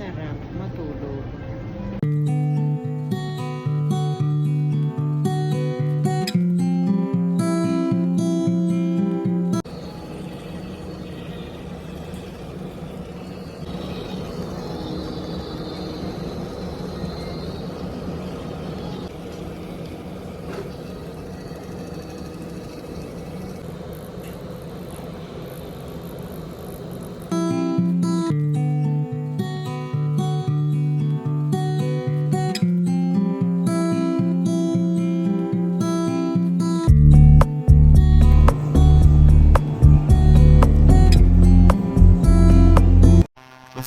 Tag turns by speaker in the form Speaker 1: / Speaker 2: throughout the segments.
Speaker 1: masarap, matuto.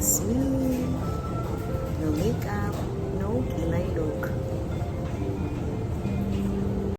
Speaker 1: That's me. No makeup, no kilay look.